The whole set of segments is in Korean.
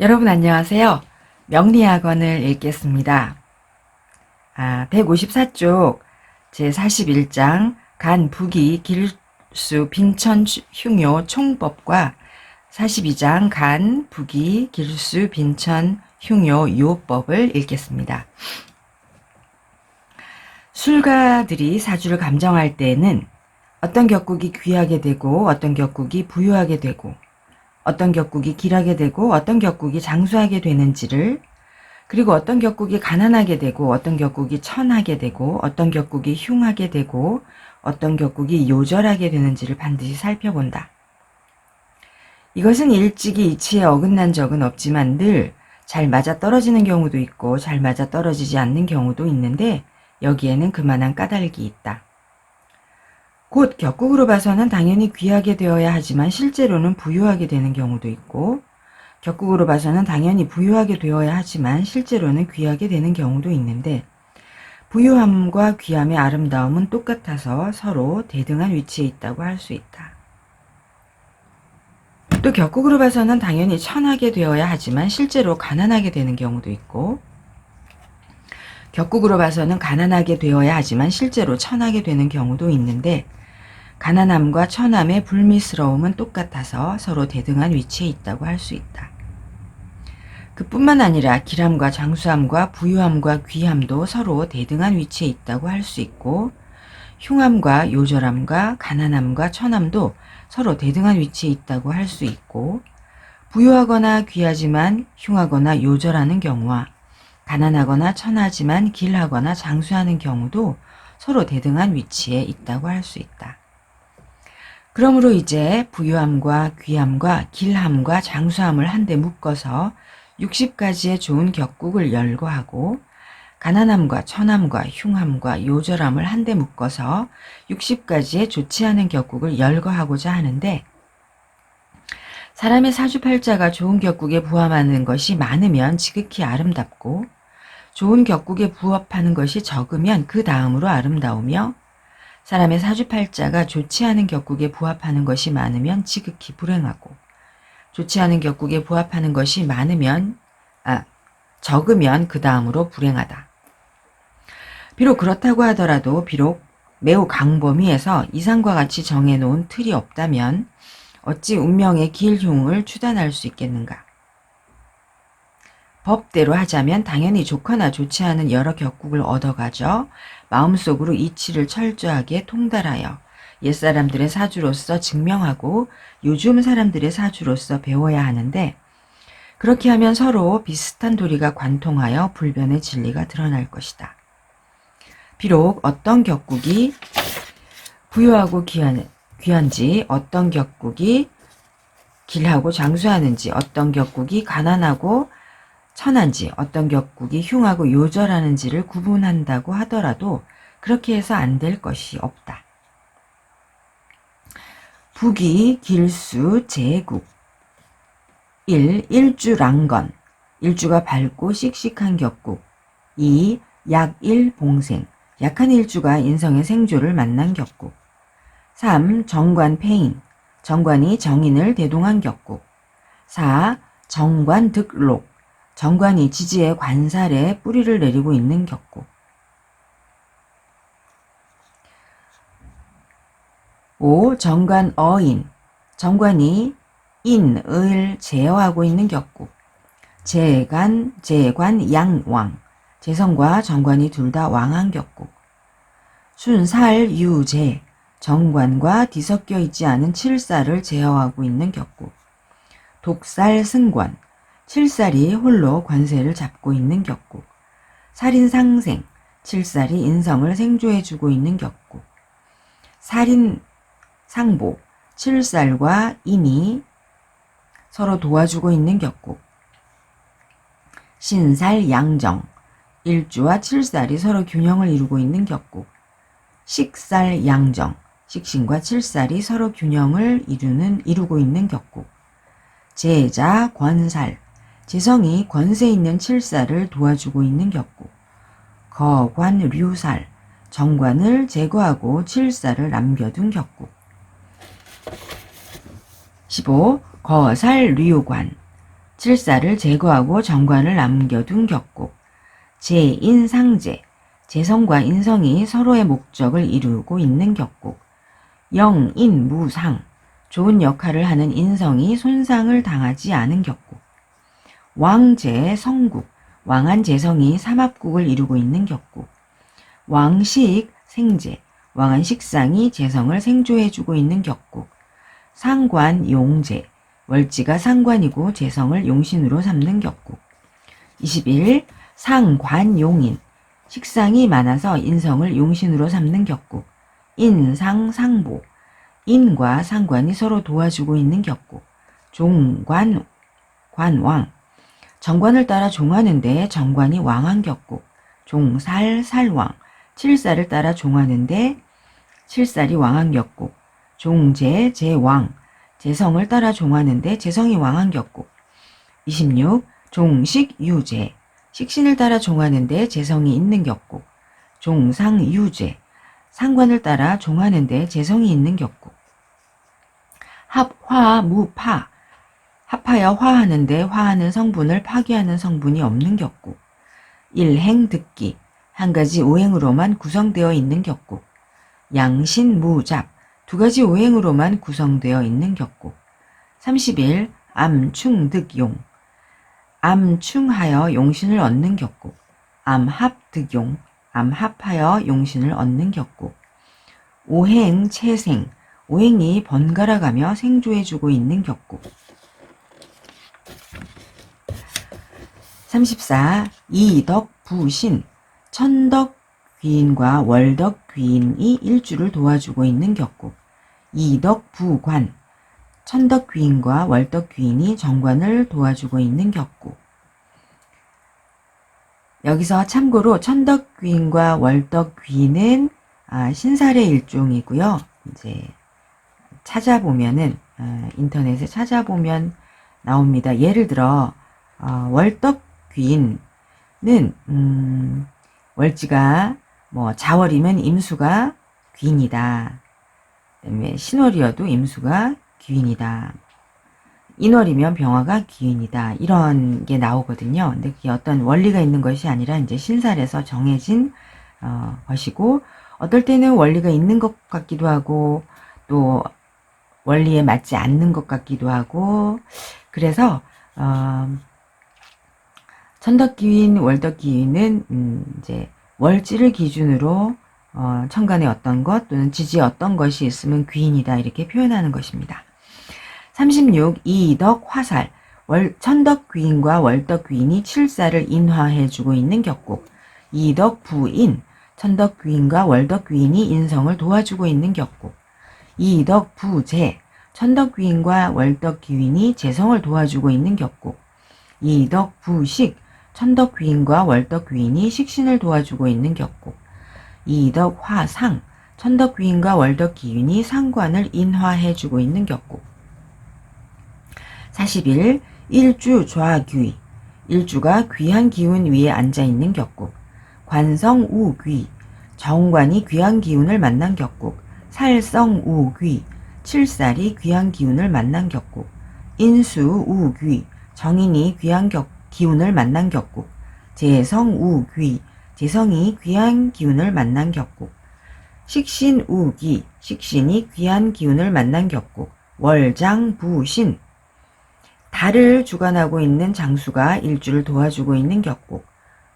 여러분 안녕하세요. 명리학원을 읽겠습니다. 아, 154쪽 제41장 간 부기 길수 빈천 흉요 총법과 42장 간 부기 길수 빈천 흉요 요법을 읽겠습니다. 술가들이 사주를 감정할 때에는 어떤 격국이 귀하게 되고 어떤 격국이 부유하게 되고 어떤 격국이 길하게 되고 어떤 격국이 장수하게 되는지를 그리고 어떤 격국이 가난하게 되고 어떤 격국이 천하게 되고 어떤 격국이 흉하게 되고 어떤 격국이 요절하게 되는지를 반드시 살펴본다. 이것은 일찍이 이치에 어긋난 적은 없지만 늘 잘 맞아 떨어지는 경우도 있고 잘 맞아 떨어지지 않는 경우도 있는데 여기에는 그만한 까닭이 있다. 곧 격국으로 봐서는 당연히 귀하게 되어야 하지만 실제로는 부유하게 되는 경우도 있고 격국으로 봐서는 당연히 부유하게 되어야 하지만 실제로는 귀하게 되는 경우도 있는데 부유함과 귀함의 아름다움은 똑같아서 서로 대등한 위치에 있다고 할 수 있다. 또 격국으로 봐서는 당연히 천하게 되어야 하지만 실제로 가난하게 되는 경우도 있고 격국으로 봐서는 가난하게 되어야 하지만 실제로 천하게 되는 경우도 있는데 가난함과 천함의 불미스러움은 똑같아서 서로 대등한 위치에 있다고 할 수 있다. 그뿐만 아니라 길함과 장수함과 부유함과 귀함도 서로 대등한 위치에 있다고 할 수 있고 흉함과 요절함과 가난함과 천함도 서로 대등한 위치에 있다고 할 수 있고 부유하거나 귀하지만 흉하거나 요절하는 경우와 가난하거나 천하지만 길하거나 장수하는 경우도 서로 대등한 위치에 있다고 할 수 있다. 그러므로 이제 부유함과 귀함과 길함과 장수함을 한데 묶어서 60가지의 좋은 격국을 열거하고 가난함과 천함과 흉함과 요절함을 한데 묶어서 60가지의 좋지 않은 격국을 열거하고자 하는데 사람의 사주팔자가 좋은 격국에 부합하는 것이 많으면 지극히 아름답고 좋은 격국에 부합하는 것이 적으면 그 다음으로 아름다우며 사람의 사주팔자가 좋지 않은 격국에 부합하는 것이 많으면 지극히 불행하고 좋지 않은 격국에 부합하는 것이 많으면 아 적으면 그 다음으로 불행하다. 비록 그렇다고 하더라도 비록 매우 강범위해서 이상과 같이 정해놓은 틀이 없다면 어찌 운명의 길흉을 추단할 수 있겠는가? 법대로 하자면 당연히 좋거나 좋지 않은 여러 격국을 얻어가져 마음속으로 이치를 철저하게 통달하여 옛사람들의 사주로서 증명하고 요즘 사람들의 사주로서 배워야 하는데 그렇게 하면 서로 비슷한 도리가 관통하여 불변의 진리가 드러날 것이다. 비록 어떤 격국이 부유하고 귀한, 귀한지 어떤 격국이 길하고 장수하는지 어떤 격국이 가난하고 천한지 어떤 격국이 흉하고 요절하는지를 구분한다고 하더라도 그렇게 해서 안 될 것이 없다. 북이 길수 제국 1. 일주랑건 일주가 밝고 씩씩한 격국 2. 약일 봉생 약한 일주가 인성의 생조를 만난 격국 3. 정관 폐인 정관이 정인을 대동한 격국 4. 정관 득록 정관이 지지의 관살에 뿌리를 내리고 있는 격국 5. 정관 어인 정관이 인, 을 제어하고 있는 격국 재관, 재관 양왕 재성과 정관이 둘 다 왕한 격국. 순살 유재 정관과 뒤섞여 있지 않은 칠살을 제어하고 있는 격국. 독살 승관 칠살이 홀로 관세를 잡고 있는 격국. 살인 상생 칠살이 인성을 생조해주고 있는 격국. 살인 상보 칠살과 인이 서로 도와주고 있는 격국. 신살 양정 일주와 칠살이 서로 균형을 이루고 있는 격국. 식살 양정, 식신과 칠살이 서로 균형을 이루는 이루고 있는 격국. 제자 권살, 재성이 권세 있는 칠살을 도와주고 있는 격국. 거관 류살, 정관을 제거하고 칠살을 남겨둔 격국. 15. 거살 류관, 칠사를 제거하고 정관을 남겨둔 격국. 제인상제, 재성과 인성이 서로의 목적을 이루고 있는 격국. 영인무상, 좋은 역할을 하는 인성이 손상을 당하지 않은 격국. 왕제 성국, 왕한 재성이 삼합국을 이루고 있는 격국. 왕식 생제, 왕한 식상이 재성을 생조해주고 있는 격국. 상관 용제, 월지가 상관이고 재성을 용신으로 삼는 격국. 21. 상관용인, 식상이 많아서 인성을 용신으로 삼는 격국. 인상상보, 인과 상관이 서로 도와주고 있는 격국. 종관, 관왕, 정관을 따라 종하는데 정관이 왕한 격국. 종살, 살왕, 칠살을 따라 종하는데 칠살이 왕한 격국. 종제, 제왕, 재성을 따라 종하는데 재성이 왕한 격국. 26. 종식, 유제, 식신을 따라 종하는데 재성이 있는 격국. 종상, 유제, 상관을 따라 종하는데 재성이 있는 격국. 합, 화, 무, 파, 합하여 화하는데 화하는 성분을 파괴하는 성분이 없는 격국. 일행, 듣기, 한 가지 오행으로만 구성되어 있는 격국. 양신, 무잡, 두 가지 오행으로만 구성되어 있는 격국. 31. 암충득용 암충하여 용신을 얻는 격국. 암합득용 암합하여 용신을 얻는 격국. 오행, 채생 오행이 번갈아가며 생조해주고 있는 격국. 34. 이덕, 부신 천덕 귀인과 월덕 귀인이 일주를 도와주고 있는 격국. 이덕 부관, 천덕 귀인과 월덕 귀인이 정관을 도와주고 있는 격국. 여기서 참고로 천덕 귀인과 월덕 귀인은 아, 신살의 일종이고요. 이제 찾아보면은 아, 인터넷에 찾아보면 나옵니다. 예를 들어 어, 월덕 귀인은 음, 월지가 뭐 자월이면 임수가 귀인이다. 그다음에 신월이어도 임수가 귀인이다. 인월이면 병화가 귀인이다. 이런 게 나오거든요. 근데 그게 어떤 원리가 있는 것이 아니라 이제 신살에서 정해진 어, 것이고 어떨 때는 원리가 있는 것 같기도 하고 또 원리에 맞지 않는 것 같기도 하고 그래서 어, 천덕기인, 월덕기인은 음, 이제 월지를 기준으로 어, 천간에 어떤 것 또는 지지에 어떤 것이 있으면 귀인이다 이렇게 표현하는 것입니다. 36. 이덕 화살. 월, 천덕 귀인과 월덕 귀인이 칠사를 인화해주고 있는 격국. 이덕 부인. 천덕 귀인과 월덕 귀인이 인성을 도와주고 있는 격국. 이덕 부재. 천덕 귀인과 월덕 귀인이 재성을 도와주고 있는 격국. 이덕 부식 천덕 귀인과 월덕 귀인이 식신을 도와주고 있는 격국 이덕 화상 천덕 귀인과 월덕 귀인이 상관을 인화해주고 있는 격국 41. 일주 좌귀. 일주가 귀한 기운 위에 앉아 있는 격국 관성 우귀. 정관이 귀한 기운을 만난 격국 살성 우귀. 칠살이 귀한 기운을 만난 격국 인수 우귀. 정인이 귀한 격, 기운을 만난 격국 재성 우 귀 재성이 귀한 기운을 만난 격국 식신 우 기 식신이 귀한 기운을 만난 격국 월장 부신 달을 주관하고 있는 장수가 일주를 도와주고 있는 격국.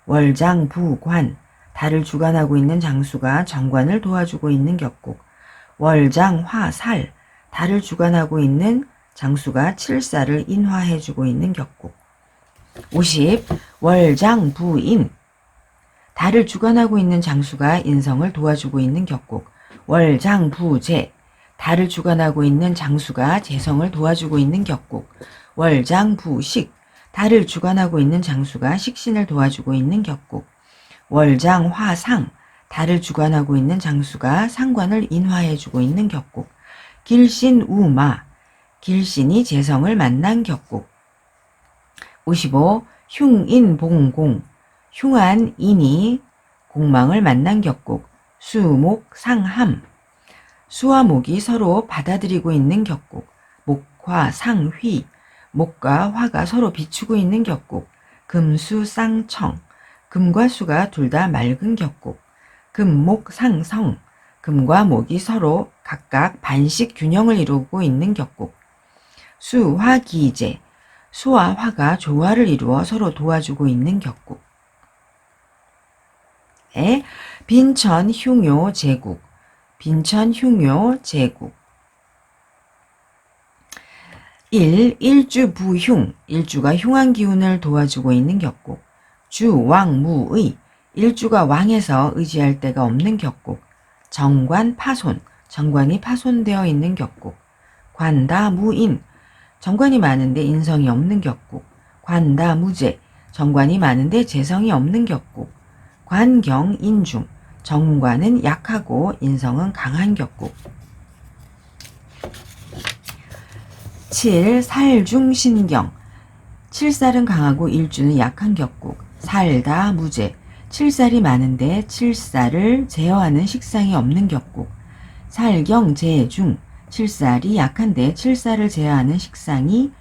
월장 부관 달을 주관하고 있는 장수가 정관을 도와주고 있는 격국. 월장 화살 달을 주관하고 있는 장수가 칠사를 인화해주고 있는 격국. 50. 월장 부인. 달을 주관하고 있는 장수가 인성을 도와주고 있는 격국. 월장 부재 달을 주관하고 있는 장수가 재성을 도와주고 있는 격국. 월장 부식. 달을 주관하고 있는 장수가 식신을 도와주고 있는 격국 월장 화상. 달을 주관하고 있는 장수가 상관을 인화해주고 있는 격국 길신 우마. 길신이 재성을 만난 격국 55. 흉인봉공 흉한 인이 공망을 만난 격국 수목상함 수와 목이 서로 받아들이고 있는 격국 목화 상휘 목과 화가 서로 비추고 있는 격국. 금수 쌍청. 금과 수가 둘 다 맑은 격국. 금목 상성. 금과 목이 서로 각각 반씩 균형을 이루고 있는 격국. 수화기제. 수와 화가 조화를 이루어 서로 도와주고 있는 격국. 에 빈천 흉요 제국. 빈천 흉요 제국. 1. 일주 부흉. 일주가 흉한 기운을 도와주고 있는 격국. 주, 왕, 무의. 일주가 왕에서 의지할 데가 없는 격국. 정관, 파손. 정관이 파손되어 있는 격국. 관다, 무인. 정관이 많은데 인성이 없는 격국. 관다, 무재. 정관이 많은데 재성이 없는 격국. 관경, 인중. 정관은 약하고 인성은 강한 격국. 7. 살중 신경. 칠살은 강하고 일주는 약한 격국. 살다 무죄. 칠살이 많은데 칠살을 제어하는 식상이 없는 격국. 살경 제중. 칠살이 약한데 칠살을 제어하는 식상이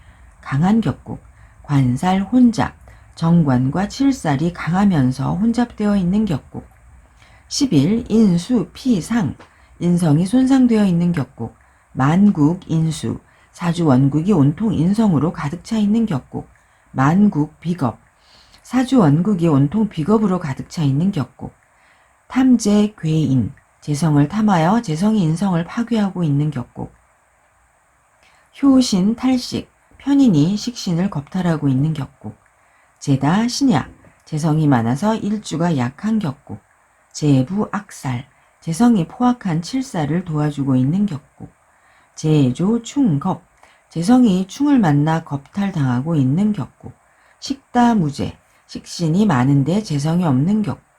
강한 격국. 관살 혼잡. 정관과 칠살이 강하면서 혼잡되어 있는 격국. 11. 인수 피상. 인성이 손상되어 있는 격국. 만국 인수. 사주 원국이 온통 인성으로 가득 차 있는 격국. 만국 비겁. 사주 원국이 온통 비겁으로 가득 차 있는 격국. 탐재 괴인. 재성을 탐하여 재성이 인성을 파괴하고 있는 격국. 효신 탈식. 편인이 식신을 겁탈하고 있는 격국. 제다 신약. 재성이 많아서 일주가 약한 격국. 제부 악살. 재성이 포악한 칠살을 도와주고 있는 격국. 제조 충겁. 재성이 충을 만나 겁탈당하고 있는 격국. 식다 무제. 식신이 많은데 재성이 없는 격국.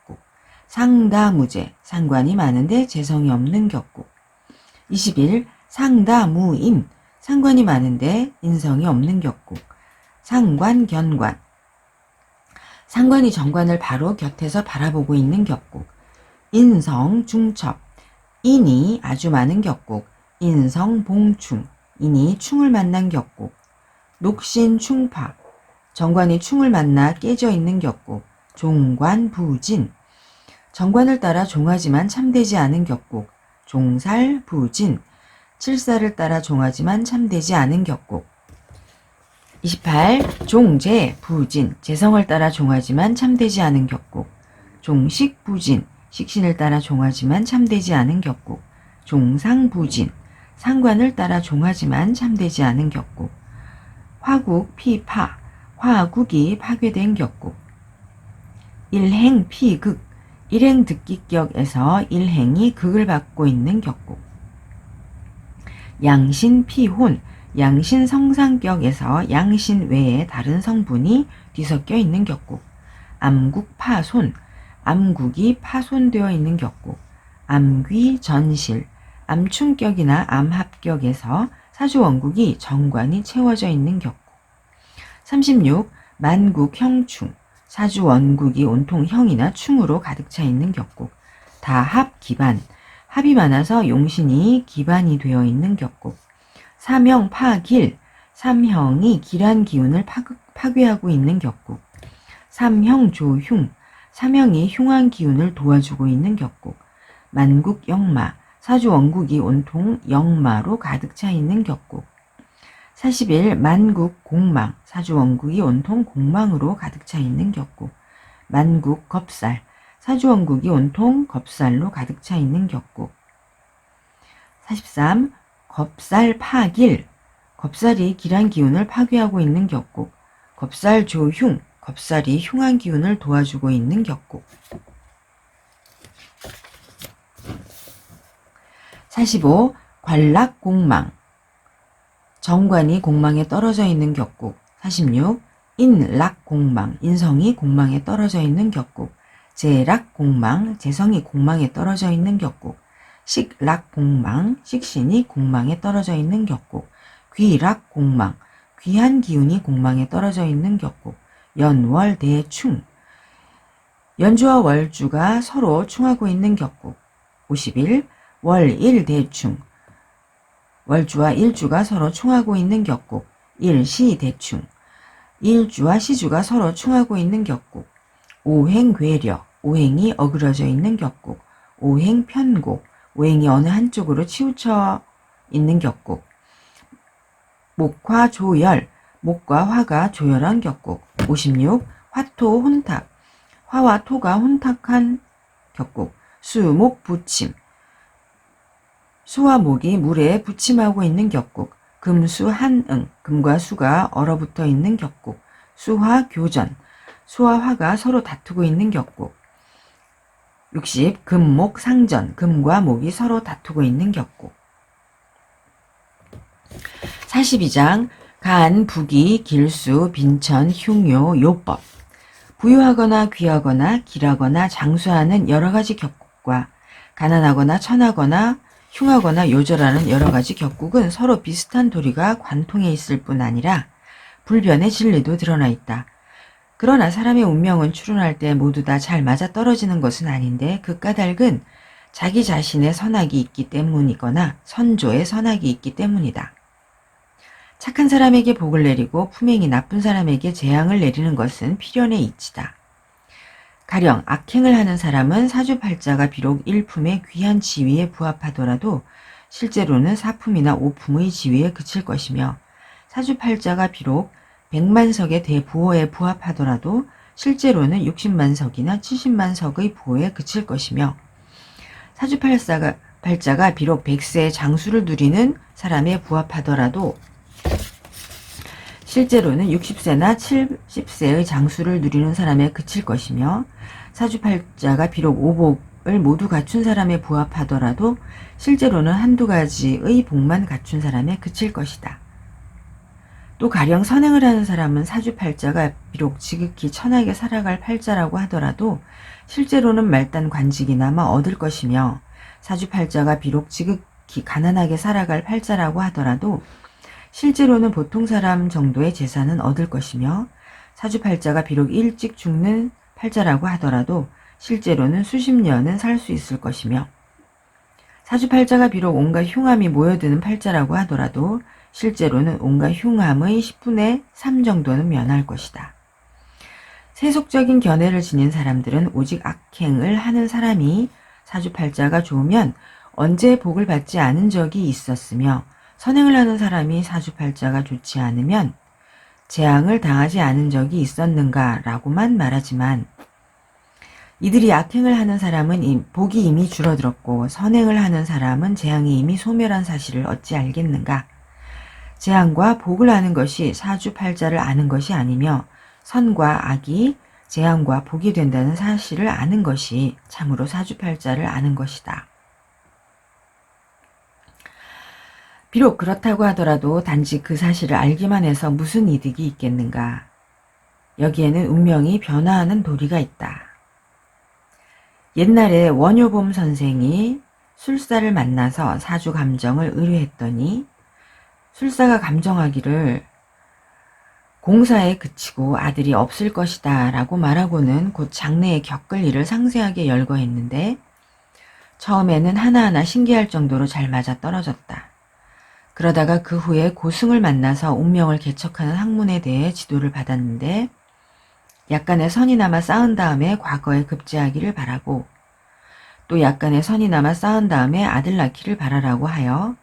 상다무제. 상관이 많은데 재성이 없는 격국. 21. 상다무임. 상관이 많은데 인성이 없는 격국. 상관견관. 상관이 정관을 바로 곁에서 바라보고 있는 격국. 인성 중첩. 인이 아주 많은 격국. 인성 봉충. 인이 충을 만난 격국. 녹신 충파. 정관이 충을 만나 깨져 있는 격국. 종관 부진. 정관을 따라 종하지만 참되지 않은 격국. 종살 부진. 칠살을 따라 종하지만 참되지 않은 격국. 28. 종재 부진. 재성을 따라 종하지만 참되지 않은 격국. 종식 부진. 식신을 따라 종하지만 참되지 않은 격국. 종상 부진. 상관을 따라 종하지만 참되지 않은 격국. 화국 피 파. 화국이 파괴된 격국. 일행 피 극. 일행 듣기격에서 일행이 극을 받고 있는 격국. 양신 피혼. 양신 성상격에서 양신 외에 다른 성분이 뒤섞여 있는 격국. 암국 파손. 암국이 파손되어 있는 격국. 암귀 전실. 암충격이나 암합격에서 사주원국이 정관이 채워져 있는 격국. 36. 만국 형충. 사주 원국이 온통 형이나 충으로 가득 차 있는 격국. 다 합 기반. 합이 많아서 용신이 기반이 되어 있는 격국. 사명 파길. 삼형이 길한 기운을 파괴하고 있는 격국. 삼형 조흉. 삼형이 흉한 기운을 도와주고 있는 격국. 만국 영마. 사주 원국이 온통 영마로 가득 차 있는 격국. 41. 만국 공망. 사주 원국이 온통 공망으로 가득 차 있는 격국. 만국 겁살. 사주 원국이 온통 겁살로 가득 차 있는 격국. 43. 겁살 파길. 겁살이 길한 기운을 파괴하고 있는 격국. 겁살 조흉. 겁살이 흉한 기운을 도와주고 있는 격국. 45. 관락 공망. 정관이 공망에 떨어져 있는 격국. 46. 인락 공망. 인성이 공망에 떨어져 있는 격국. 재락 공망. 재성이 공망에 떨어져 있는 격국. 식락 공망. 식신이 공망에 떨어져 있는 격국. 귀락 공망. 귀한 기운이 공망에 떨어져 있는 격국. 연월 대충. 연주와 월주가 서로 충하고 있는 격국. 51. 월일 대충. 월주와 일주가 서로 충하고 있는 격국. 일시 대충. 일주와 시주가 서로 충하고 있는 격국. 오행괴력 오행이 어그러져 있는 격국. 오행편곡. 오행이 어느 한쪽으로 치우쳐 있는 격국. 목화 조열. 목과 화가 조열한 격국. 56 화토 혼탁. 화와 토가 혼탁한 격국. 수목 부침 수와 목이 물에 부침하고 있는 격국 금수 한응 금과 수가 얼어붙어 있는 격국 수화 교전 수와 화가 서로 다투고 있는 격국. 60 금목 상전 금과 목이 서로 다투고 있는 격국. 42장 간, 부기, 길수, 빈천, 흉요, 요법. 부유하거나 귀하거나 길하거나 장수하는 여러 가지 격국과 가난하거나 천하거나 흉하거나 요절하는 여러 가지 격국은 서로 비슷한 도리가 관통해 있을 뿐 아니라 불변의 진리도 드러나 있다. 그러나 사람의 운명은 추론할 때 모두 다 잘 맞아 떨어지는 것은 아닌데 그 까닭은 자기 자신의 선악이 있기 때문이거나 선조의 선악이 있기 때문이다. 착한 사람에게 복을 내리고 품행이 나쁜 사람에게 재앙을 내리는 것은 필연의 이치다. 가령 악행을 하는 사람은 사주팔자가 비록 일품의 귀한 지위에 부합하더라도 실제로는 사품이나 오품의 지위에 그칠 것이며 사주팔자가 비록 백만석의 대부호에 부합하더라도 실제로는 60만석이나 70만석의 부호에 그칠 것이며 사주팔자가 팔자가 비록 백세의 장수를 누리는 사람에 부합하더라도 실제로는 60세나 70세의 장수를 누리는 사람에 그칠 것이며 사주팔자가 비록 오복을 모두 갖춘 사람에 부합하더라도 실제로는 한두 가지의 복만 갖춘 사람에 그칠 것이다. 또 가령 선행을 하는 사람은 사주팔자가 비록 지극히 천하게 살아갈 팔자라고 하더라도 실제로는 말단 관직이나마 얻을 것이며 사주팔자가 비록 지극히 가난하게 살아갈 팔자라고 하더라도 실제로는 보통 사람 정도의 재산은 얻을 것이며 사주팔자가 비록 일찍 죽는 팔자라고 하더라도 실제로는 수십 년은 살 수 있을 것이며 사주팔자가 비록 온갖 흉함이 모여드는 팔자라고 하더라도 실제로는 온갖 흉함의 10분의 3 정도는 면할 것이다. 세속적인 견해를 지닌 사람들은 오직 악행을 하는 사람이 사주팔자가 좋으면 언제 복을 받지 않은 적이 있었으며 선행을 하는 사람이 사주팔자가 좋지 않으면 재앙을 당하지 않은 적이 있었는가 라고만 말하지만 이들이 악행을 하는 사람은 복이 이미 줄어들었고 선행을 하는 사람은 재앙이 이미 소멸한 사실을 어찌 알겠는가? 재앙과 복을 아는 것이 사주팔자를 아는 것이 아니며 선과 악이 재앙과 복이 된다는 사실을 아는 것이 참으로 사주팔자를 아는 것이다. 비록 그렇다고 하더라도 단지 그 사실을 알기만 해서 무슨 이득이 있겠는가. 여기에는 운명이 변화하는 도리가 있다. 옛날에 원효봄 선생이 술사를 만나서 사주 감정을 의뢰했더니 술사가 감정하기를 공사에 그치고 아들이 없을 것이다 라고 말하고는 곧 장래에 겪을 일을 상세하게 열거했는데 처음에는 하나하나 신기할 정도로 잘 맞아 떨어졌다. 그러다가 그 후에 고승을 만나서 운명을 개척하는 학문에 대해 지도를 받았는데 약간의 선이 남아 쌓은 다음에 과거에 급제하기를 바라고 또 약간의 선이 남아 쌓은 다음에 아들 낳기를 바라라고 하여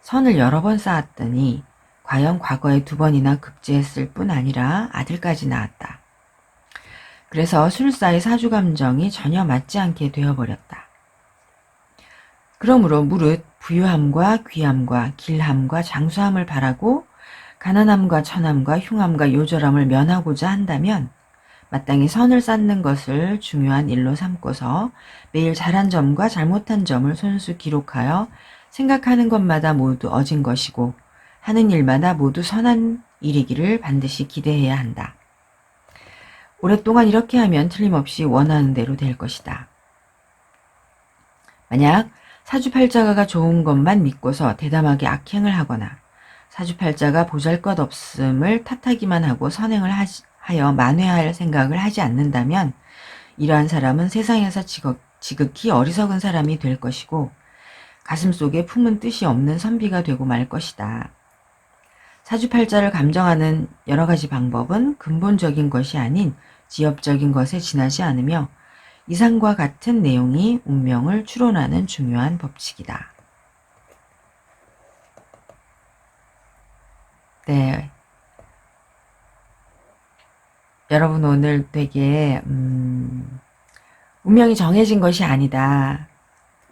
선을 여러 번 쌓았더니 과연 과거에 두 번이나 급제했을 뿐 아니라 아들까지 낳았다. 그래서 술사의 사주 감정이 전혀 맞지 않게 되어버렸다. 그러므로 무릇 부유함과 귀함과 길함과 장수함을 바라고 가난함과 천함과 흉함과 요절함을 면하고자 한다면 마땅히 선을 쌓는 것을 중요한 일로 삼고서 매일 잘한 점과 잘못한 점을 손수 기록하여 생각하는 것마다 모두 어진 것이고 하는 일마다 모두 선한 일이기를 반드시 기대해야 한다. 오랫동안 이렇게 하면 틀림없이 원하는 대로 될 것이다. 만약 사주팔자가 좋은 것만 믿고서 대담하게 악행을 하거나 사주팔자가 보잘것없음을 탓하기만 하고 선행을 하여 만회할 생각을 하지 않는다면 이러한 사람은 세상에서 지극, 지극 히 어리석은 사람이 될 것이고 가슴 속에 품은 뜻이 없는 선비가 되고 말 것이다. 사주팔자를 감정하는 여러 가지 방법은 근본적인 것이 아닌 지엽적인 것에 지나지 않으며 이상과 같은 내용이 운명을 추론하는 중요한 법칙이다. 네. 여러분 오늘 되게 음, 운명이 정해진 것이 아니다.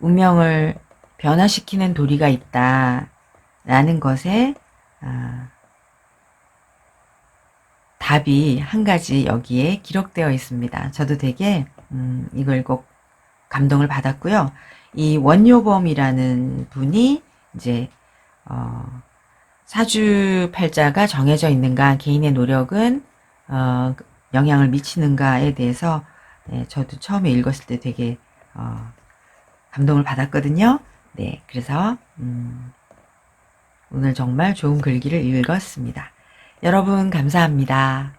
운명을 변화시키는 도리가 있다. 라는 것에 아, 답이 한 가지 여기에 기록되어 있습니다. 저도 되게 음, 이걸 꼭 감동을 받았고요. 이 원요범이라는 분이 이제 어, 사주팔자가 정해져 있는가, 개인의 노력은 어, 영향을 미치는가에 대해서 네, 저도 처음에 읽었을 때 되게 어, 감동을 받았거든요. 네, 그래서 음, 오늘 정말 좋은 글귀를 읽었습니다. 여러분 감사합니다.